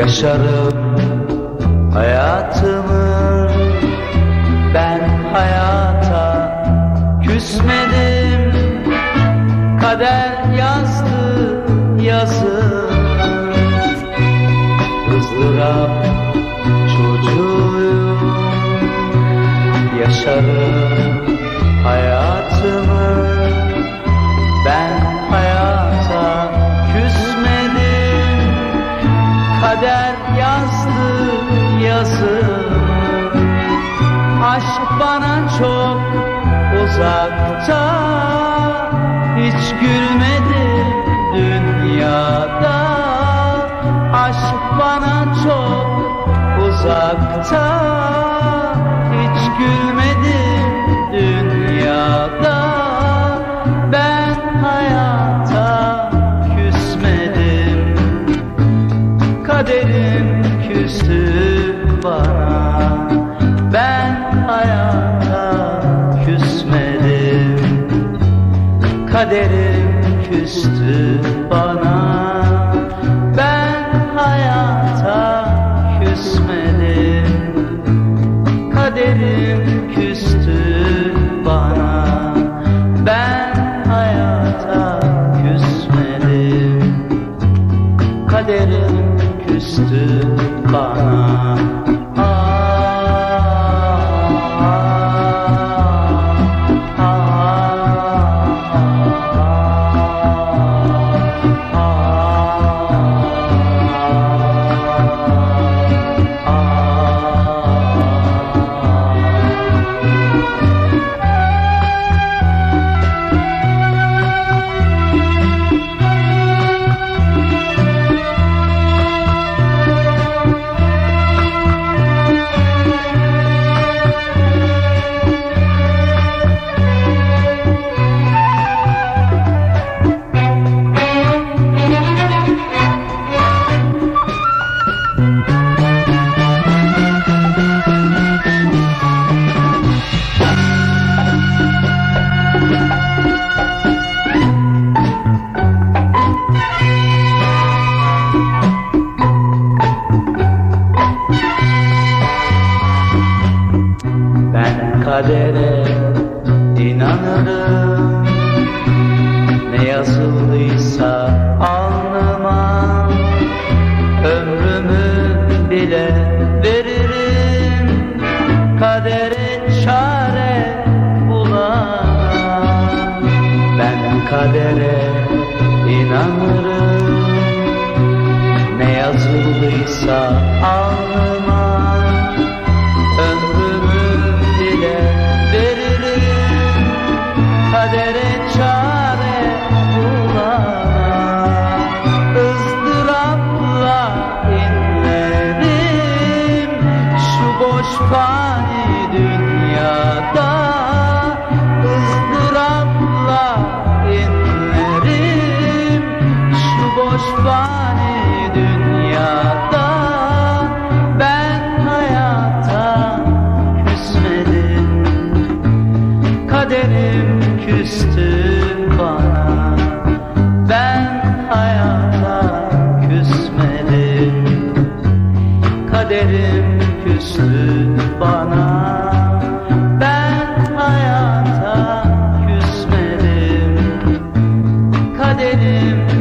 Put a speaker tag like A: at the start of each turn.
A: Yaşarım hayatımı. Ben hayata küsmedim. Kader yazdı yazı ızdırap çocuğuyum. Yaşarım hayatımı yazı Aşk bana çok uzakta. Hiç gülmedim dünyada. Aşk bana çok uzakta Kaderim küstü bana kadere inanırım. Ne yazıldıysa alnıma Ömrümü bile veririm. Kadere çare bulamam. Ben kadere inanırım. Ne yazıldıysa alnıma Kaderim küstü bana. Ben hayata küsmedim. Kaderim